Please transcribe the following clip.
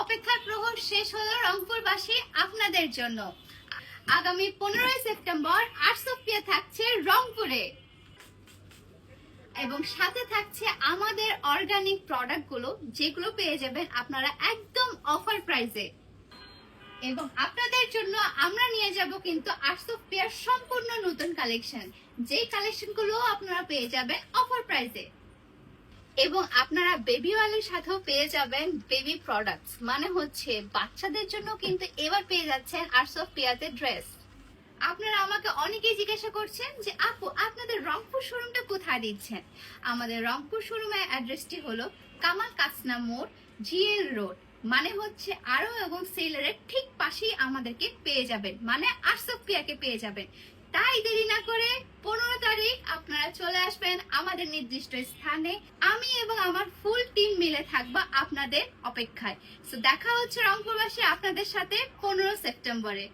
অপেক্ষার প্রহর শেষ হলো রংপুরবাসী আপনাদের জন্য। আগামী পনেরোই সেপ্টেম্বর আটসোপিয়া থাকছে রংপুরে। এবং সাথে থাকছে আমাদের অর্গানিক প্রোডাক্টগুলো যেগুলো পেয়ে যাবেন আপনারা একদম অফার প্রাইসে এবং আপনাদের জন্য আমরা নিয়ে যাব কিন্তু আটসোপিয়ার সম্পূর্ণ নতুন কালেকশন যেই কালেকশনগুলো আপনারা পেয়ে যাবেন অফার প্রাইসে এবং আপনারা বেবি ওয়ালের সাথেও পেয়ে যাবেন বেবি প্রোডাক্টস মানে হচ্ছে বাচ্চাদের জন্য কিন্তু এবার পেয়ে যাচ্ছেন আর্টস অফ পিয়াতে ড্রেস আপনারা আমাকে অনেকেই জিজ্ঞাসা করছেন যে, আপু, আপনাদের রংপুর শোরুমটা কোথায় দিচ্ছেন? আমাদের রংপুর শোরুমের অ্যাড্রেসটি হলো কামাল কাসনা মোড় জিএল রোড মানে হচ্ছে আরও এবং সেলারের ঠিক পাশেই আমাদেরকে পেয়ে যাবেন। মানে পিয়াকে পেয়ে যাবেন। তাই দেরি না করে চলে আসবেন আমাদের নির্দিষ্ট স্থানে। আমি এবং আমার ফুল টিম মিলে থাকব আপনাদের অপেক্ষায়। তো দেখা হচ্ছে রংপুরবাসী আপনাদের সাথে পনেরো সেপ্টেম্বরে।